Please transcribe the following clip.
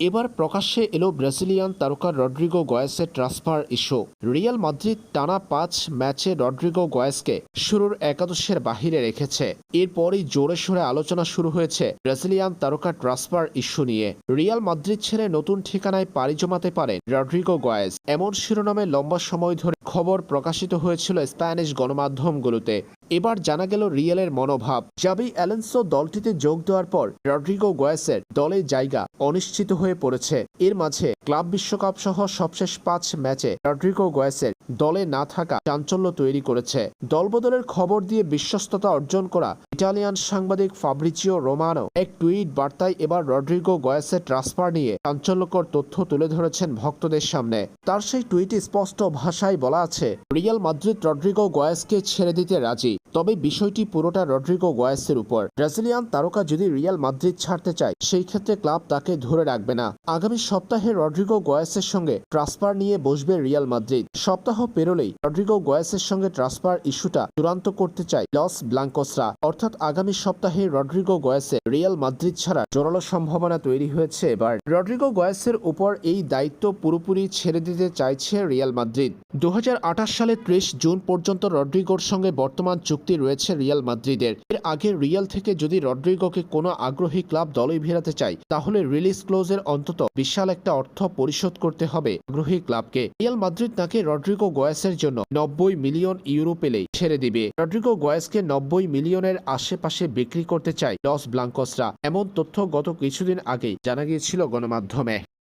এবার প্রকাশ্যে এলো ব্রাজিলিয়ান তারকা রড্রিগো গয়েসের ট্রান্সফার ইস্যু। রিয়াল মাদ্রিদ টানা পাঁচ ম্যাচে রড্রিগো গয়েসকে শুরুর একাদশের বাহিরে রেখেছে। এরপরই জোরে সোরে আলোচনা শুরু হয়েছে ব্রাজিলিয়ান তারকা ট্রান্সফার ইস্যু নিয়ে। রিয়াল মাদ্রিদ ছেড়ে নতুন ঠিকানায় পাড়ি জমাতে পারেন রড্রিগো গয়েস। এমন শিরোনামে লম্বা সময় ধরে খবর প্রকাশিত হয়েছিল স্প্যানিশ গণমাধ্যমগুলোতে। এবার জানা গেল রিয়েলের মনোভাব। জাবি অ্যালেন্সো দলটিতে যোগ দেওয়ার পর রড্রিগো গোয়েসের দলে জায়গা অনিশ্চিত হয়ে পড়েছে। এর মাঝে ক্লাব বিশ্বকাপ সহ সবশেষ পাঁচ ম্যাচে রড্রিগো গোয়েসের দলে না থাকা চাঞ্চল্য তৈরি করেছে। দলবদলের খবর দিয়ে বিশ্বস্ততা অর্জন করা ইটালিয়ান সাংবাদিক ফাব্রিচিও রোমানো। এক টুইট বার্তায় এবার রড্রিগো গয়েসের ট্রান্সফার নিয়ে চাঞ্চল্যকর তথ্য তুলে ধরেছেন ভক্তদের সামনে। তার সেই টুইটে স্পষ্ট ভাষায় বলা আছে, রিয়াল মাদ্রিদ রড্রিগো গয়েসকে ছেড়ে দিতে রাজি। তবে বিষয়টি পুরোটা রড্রিগো গয়েসের উপর। ব্রাজিলিয়ান তারকা যদি রিয়াল মাদ্রিদ ছাড়তে চায়, সেই ক্ষেত্রে ক্লাব তাকে ধরে রাখবে না। আগামী সপ্তাহে রড্রিগো গয়েসের সঙ্গে ট্রান্সফার নিয়ে বসবে রিয়াল মাদ্রিদ। সপ্তাহ পেরোলেই রড্রিগো গয়েসের সঙ্গে ট্রান্সফার ইস্যুটা চূড়ান্ত করতে চায় লস ব্লাঙ্কোসরা। অর্থাৎ আগামী সপ্তাহে রড্রিগো গয়েসের রিয়াল মাদ্রিদ ছাড়া জোরালো সম্ভাবনা তৈরি হয়েছে এবার। রড্রিগো গয়েসের উপর এই দায়িত্ব পুরোপুরি ছেড়ে দিতে চাইছে রিয়াল মাদ্রিদ। দু হাজার আঠাশ সালে ত্রিশ জুন পর্যন্ত রড্রিগোর সঙ্গে বর্তমান চুক্তি রয়েছে রিয়াল মাদ্রিদের। এর আগে রিয়াল থেকে যদি রড্রিগোকে কোনো আগ্রহী ক্লাব দলে ভেরাতে চায়, তাহলে রিলিজ ক্লোজের অন্তত বিশাল একটা অর্থ পরিশোধ করতে হবে আগ্রহী ক্লাবকে। রিয়াল মাদ্রিদ তাকে রড্রিগো গোয়েসের জন্য নব্বই মিলিয়ন ইউরো পেলেই ছেড়ে দিবে। রড্রিগো গোয়েসকে নব্বই মিলিয়নের আশেপাশে বিক্রি করতে চায় লস ব্লাঙ্কসরা, এমন তথ্য গত কিছুদিন আগেই জানা গিয়েছিল গণমাধ্যমে।